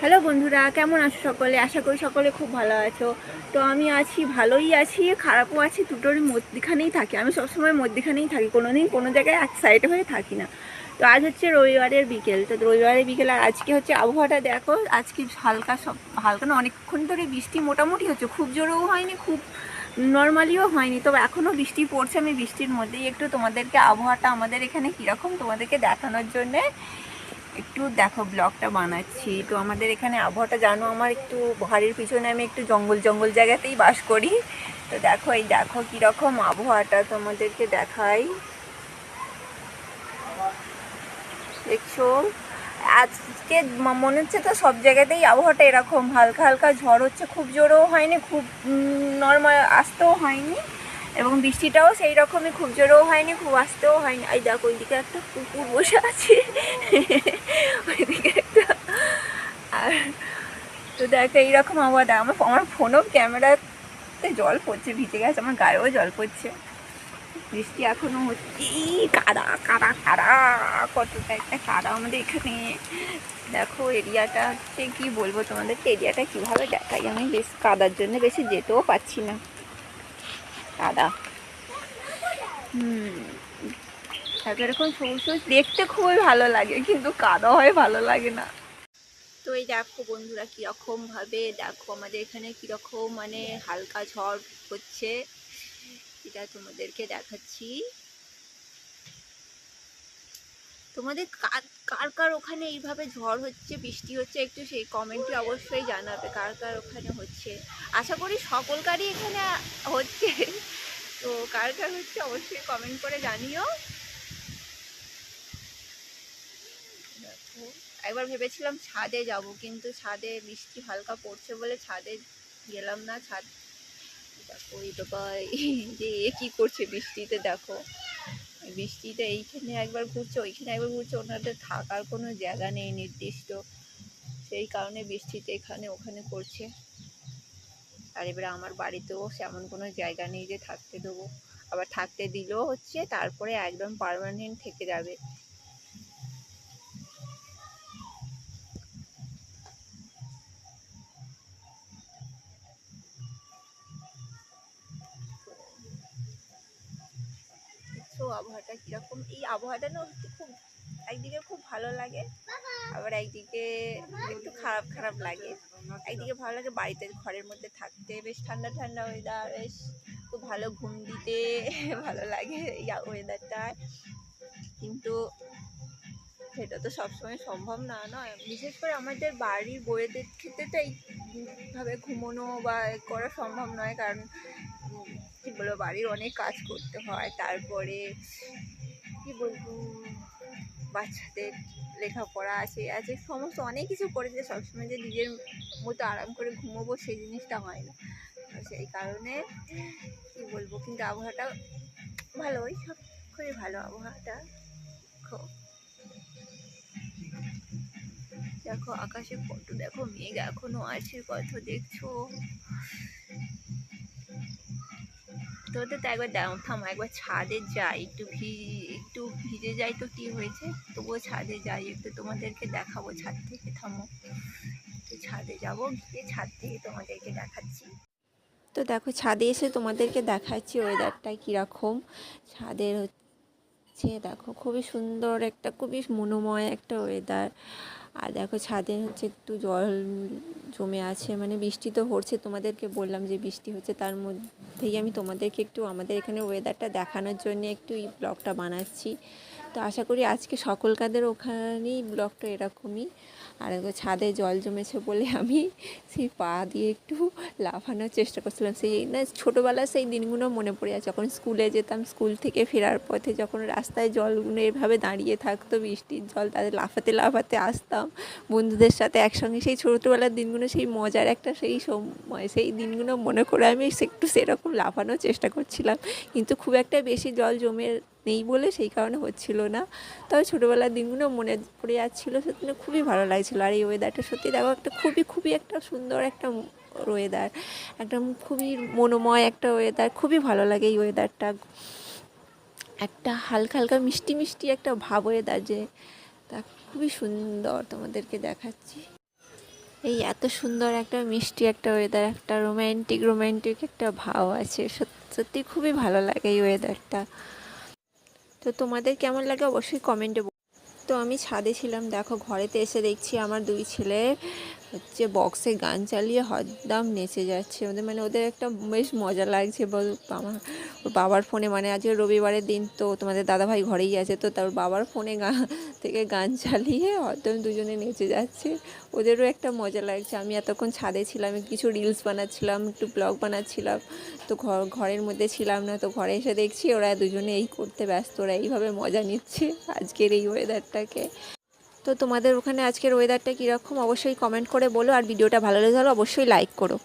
Hello বন্ধুরা, কেমন আছো সকলে? আশা করি সকলে খুব ভালো আছো। তো আমি আছি, ভালোই আছি, খারাপও আছি, দুটোর মধ্যখানেই থাকি। আমি সবসময় মধ্যখানেই থাকি কোনো দিন কোনো জায়গায় এক সাইডে হয়ে থাকি না। তো আজ হচ্ছে রবিবারের বিকেল। তো রবিবারের বিকেল আর আজকে হচ্ছে আবহাওয়াটা দেখো, আজকে হালকা সব, হালকা না, অনেকক্ষণ ধরে বৃষ্টি মোটামুটি হচ্ছে। খুব জোরেও হয়নি, খুব নর্মালিও হয়নি। তবে এখনও বৃষ্টি পড়ছে, আমি বৃষ্টির মধ্যেই একটু তোমাদেরকে আবহাওয়াটা আমাদের এখানে কীরকম তোমাদেরকে দেখানোর জন্যে একটু দেখো ব্লগটা বানাচ্ছি। তো আমাদের এখানে আবহাওয়াটা জানো, আমার একটু বাড়ির পিছনে আমি একটু জঙ্গল জঙ্গল জায়গাতেই বাস করি। তো দেখো, এই দেখো কীরকম আবহাওয়াটা তোমাদেরকে দেখাই। দেখছ? আজকে মনে হচ্ছে তো সব জায়গাতেই আবহাওয়াটা এরকম, হালকা হালকা ঝড় হচ্ছে, খুব জোরেও হয়নি, খুব নর্মাল আসতেও হয়নি। এবং বৃষ্টিটাও সেই রকমই, খুব জোরেও হয়নি, খুব আসতেও হয়নি। এই দেখো, ওইদিকে একটা কুকুর বসে আছে। ওইদিকে একটা। আর তো দেখো, এইরকম আবহাওয়াটা আমার আমার ফোনও ক্যামেরাতে জল পড়ছে, ভিজে গেছে, আমার গায়েও জল পড়ছে। বৃষ্টি এখনও হচ্ছে কাদা কাদা কাদা, কতটা একটা কাদা আমাদের এখানে। দেখো, এরিয়াটা হচ্ছে, কি বলব তোমাদেরকে, এরিয়াটা কীভাবে দেখাই? আমি বেশ কাদার জন্য বেশি যেতেও পারছি না। কাদা হুম। তারপর এরকম সবুজ সবুজ দেখতে খুবই ভালো লাগে কিন্তু কাদা হয় ভালো লাগে না। তো এই দেখো বন্ধুরা কীরকম ভাবে দেখো আমাদের এখানে কীরকম মানে হালকা ঝড় হচ্ছে। এটা তোমাদেরকে দেখাচ্ছি। তোমাদের কার কার কার ওখানে এইভাবে ঝড় হচ্ছে বৃষ্টি হচ্ছে একটু সেই কমেন্টে অবশ্যই জানাবে কার কার ওখানে হচ্ছে। আশা করি সকলকারই এখানে হচ্ছে। তো কার কার হচ্ছে অবশ্যই কমেন্ট করে জানিও। একবার ভেবেছিলাম ছাদে যাব, কিন্তু ছাদে বৃষ্টি হালকা পড়ছে বলে ছাদে গেলাম না, ছাদ দেখো এই বাবা যে এ কী করছে বৃষ্টিতে দেখো। বৃষ্টিতে এইখানে একবার ঘুরছে, ওইখানে একবার ঘুরছে, ওনাদের থাকার কোনো জায়গা নেই নির্দিষ্ট। সেই কারণে বৃষ্টিতে এখানে ওখানে করছে। আর এবারে আমার বাড়িতেও সেমন কোনো জায়গা নেই যে থাকতে দেবো। আবার থাকতে দিলেও হচ্ছে তারপরে একদম পার্মানেন্ট থেকে যাবে। আবহাওয়াটা কীরকম? এই আবহাওয়াটা না খুব, একদিকে খুব ভালো লাগে। আবার একদিকে একটু খারাপ খারাপ লাগে। একদিকে ভালো লাগে বাড়িতে ঘরের মধ্যে থাকতে। বেশ ঠান্ডা ঠান্ডা ওয়েদার বেশ খুব ভালো ঘুম দিতে ভালো লাগে এই ওয়েদারটায় কিন্তু সেটা তো সবসময় সম্ভব না নয় বিশেষ করে আমাদের বাড়ির বইয়েদের ক্ষেত্রে তো এইভাবে ঘুমোনো বা করা সম্ভব নয়। কারণ, কি বলব, বাড়ির অনেক কাজ করতে হয়। তারপরে, কি বলব, বাচ্চাদের লেখাপড়া আছে আছে সমস্ত অনেক কিছু করে যে সবসময় যে নিজের মতো আরাম করে ঘুমোবো সেই জিনিসটা হয় না সেই কারণে কি বলব, কিন্তু আবহাওয়াটা ভালোই, সব খুবই ভালো আবহাওয়াটা। খুব দেখো, আকাশে কত, দেখো মেঘ এখনও আছে কত দেখছ? তোদের তো একবার দাও, থামো, একবার ছাদে যাই, একটু ভি, একটু ভিজে যাই তো কি হয়েছে? তবুও ছাদে যাই, একটু তোমাদেরকে দেখাবো ছাদ থেকে, থামো। তো ছাদে যাব, গিয়ে ছাদ থেকে তোমাদেরকে দেখাচ্ছি। তো দেখো, ছাদে এসে তোমাদেরকে দেখাচ্ছি ওয়েদারটা কীরকম। ছাদের হচ্ছে দেখো খুবই সুন্দর একটা, খুবই মনোময় একটা ওয়েদার আর দেখো ছাদে হচ্ছে একটু জল জমে আছে মানে বৃষ্টি তো হচ্ছে, তোমাদেরকে বললাম যে বৃষ্টি হচ্ছে, তার মধ্যেই আমি তোমাদেরকে একটু আমাদের এখানে ওয়েদারটা দেখানোর জন্য একটু এই ব্লগটা বানাচ্ছি। তো আশা করি আজকে সকলকাদের ওখানেই ব্লগটা এরকমই। আর ছাদে জল জমেছে বলে আমি সেই পা দিয়ে একটু লাফানোর চেষ্টা করছিলাম। সেই না, ছোটোবেলার সেই দিনগুলো মনে পড়ে যাচ্ছে যখন স্কুলে যেতাম, স্কুল থেকে ফেরার পথে যখন রাস্তায় জলগুলো এভাবে দাঁড়িয়ে থাকতো, বৃষ্টির জল তাদের লাফাতে লাফাতে আসতাম। বন্ধুদের সাথে একসঙ্গে। সেই ছোটোবেলার দিনগুলো, সেই মজার একটা সেই সময়, সেই দিনগুলো মনে করে আমি একটু সেরকম লাফানোর চেষ্টা করছিলাম। কিন্তু খুব একটা বেশি জল জমে নেই বলে সেই কারণে হচ্ছিল না। তবে ছোটোবেলার দিনগুলো মনে পড়ে যাচ্ছিল, সত্যি খুবই ভালো লাগছিল। আর এই ওয়েদারটা সত্যি দেখো, একটা খুবই খুবই একটা সুন্দর একটা ওয়েদার একদম খুবই মনোময় একটা ওয়েদার খুবই ভালো লাগে এই ওয়েদারটা একটা হালকা হালকা, মিষ্টি মিষ্টি একটা ভাব ওয়েদার যে, তা খুবই সুন্দর তোমাদেরকে দেখাচ্ছি। এই এত সুন্দর একটা, মিষ্টি একটা ওয়েদার একটা রোম্যান্টিক রোম্যান্টিক একটা ভাব আছে। সত্যি খুবই ভালো লাগে এই ওয়েদারটা তো তোমাদের কেমন লাগে অবশ্যই কমেন্টে তো আমি ছাদে ছিলাম, দেখো ঘরেতে এসে দেখছি আমার দুই ছেলে। হচ্ছে বক্সে গান চালিয়ে হরদম নেচে যাচ্ছে। ওদের মানে ওদের একটা বেশ মজা লাগছে। আমার বাবার ফোনে মানে আজকে রবিবারের দিন তো তোমাদের দাদাভাই ঘরেই আছে, তো তার বাবার ফোনে গান থেকে গান চালিয়ে হরদম দুজনে নেচে যাচ্ছে। ওদেরও একটা মজা লাগছে। আমি এতক্ষণ ছাদে ছিলাম, কিছু রিলস বানাচ্ছিলাম, একটু ব্লগ বানাচ্ছিলাম। তো ঘর ঘরের মধ্যে ছিলাম না, তো ঘরে এসে দেখছি ওরা দুজনে এই করতে ব্যস্ত, ওরা এইভাবে মজা নিচ্ছে আজকের এই ওয়েদারটাকে তো তোমাদের ওখানে আজকের ওয়েদারটা কীরকম? অবশ্যই কমেন্ট করে বলো। আর ভিডিওটা ভালো লেগে হলে অবশ্যই লাইক করো।